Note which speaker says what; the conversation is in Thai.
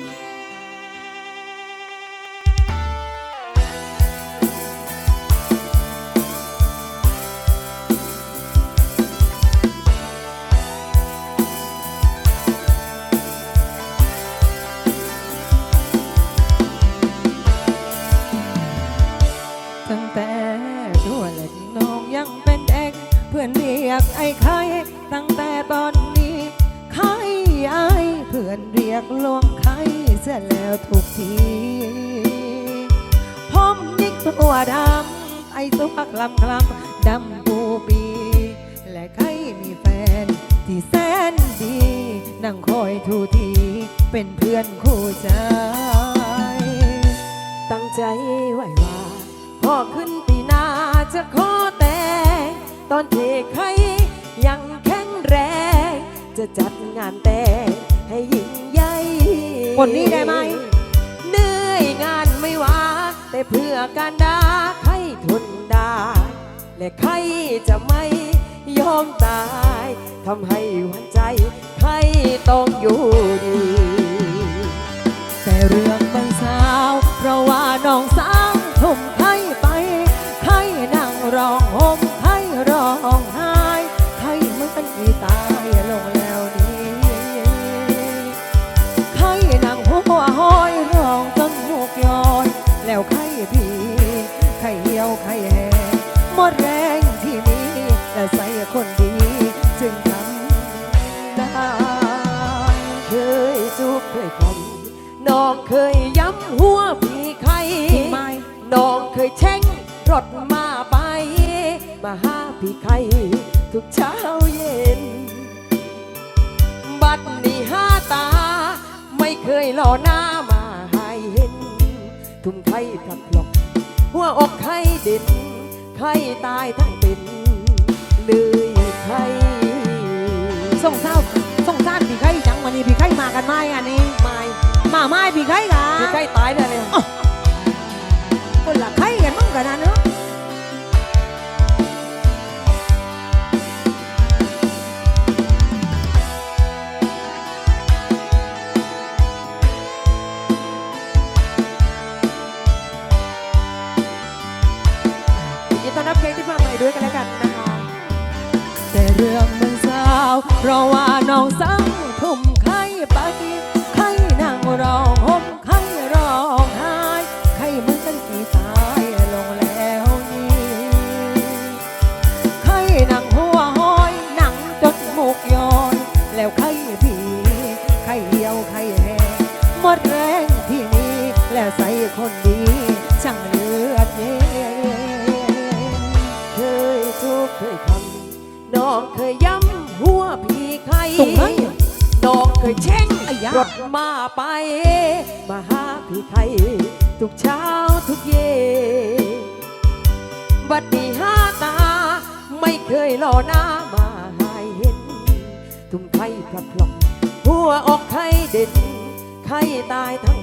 Speaker 1: ตั้งแต่ตัวเล็กน้องยังเป็นเด็ก เพื่อนเรียกไอ้ไข่ตั้งแต่ตอนนี้ไข่ไอ้เพื่อนเรียกลวง เสียแล้วทุกทีผมยิกตัวดำไอ้ตัวคลำคลำดำปูปีและไข่มีแฟน ที่แสนดี นั่งคอยทูทีเป็นเพื่อนคู่ใจ
Speaker 2: ตั้งใจไว้ว่าพอขึ้นปีหน้าจะขอแต่งตอนที่ใครยังแข็งแรง จะจัดงานแต่งให้ยิ่ง
Speaker 1: คนนี้ได้ไหม
Speaker 2: เหนื่อยงานไม่ว่า แต่เพื่อการดาใครทนได้และใครจะไม่ยอมตายทำให้หวันใจใครต้องอยู่ดี
Speaker 1: แต่เรื่องบางสาว เพราะว่าน้องสาวทุ่ม เหี่ยวไข่แห้งหมดแรงที่มีและใส่คนดีจึงทำได้
Speaker 2: เคยจุกเคยคำน้องเคยย้ำหัวพี่ไข่
Speaker 1: ไม่
Speaker 2: น้องเคยแช่งรถมาไป มาหาพี่ไข่ทุกเช้าเย็น บัดนี้ห้าตา ไม่เคยหล่อหน้ามาให้เห็น ทุ่มไข่พลัดพลอก หัวอกไข่เด่นไข่ตายทั้งเป็นเลยไข่
Speaker 1: ส่งเศร้าส่งซ่านพี่ไข่จังวันนี้พี่ไข่มากันไหมอันนี้
Speaker 2: ไม่
Speaker 1: มาไหม้พี่ไข่กะ
Speaker 2: พี่ไข่ตายเลยเลย
Speaker 1: คนละไข่กันมั่งกันนะเนอะ
Speaker 2: ยินดีต้อนรับเพลงที่มาใหม่ด้วยกันแล้วกันนะคะ
Speaker 1: แต่เรื่องมันเศร้าเพราะว่าน้องสาวทุ่มไข่ไปไข่นั่งร้องห่มไข่ร้องไห้ไข่มือนกันกี่ตายลงแล้วนี่ไข่นั่งหัวห้อยนั่งจนหมกย้อนแล้วไข่ผีไข่เหี่ยวไข่แห้งหมดแรงที่นี่แล้วใส่คนดีช่าง
Speaker 2: องเคยย้ำหัวพี่ไข่
Speaker 1: ส่งให้
Speaker 2: น้องเคยเช่ง
Speaker 1: อ้ยะ
Speaker 2: รถมาไป มาหาพี่ไข่ทุกเช้าทุกเย็นบัดนี้ห้าตา ไม่เคยหล่อหน้ามาให้เห็น ทุ่มไข่พลัดพลอกหัวอกไข่เด่นไข่ตายทั้ง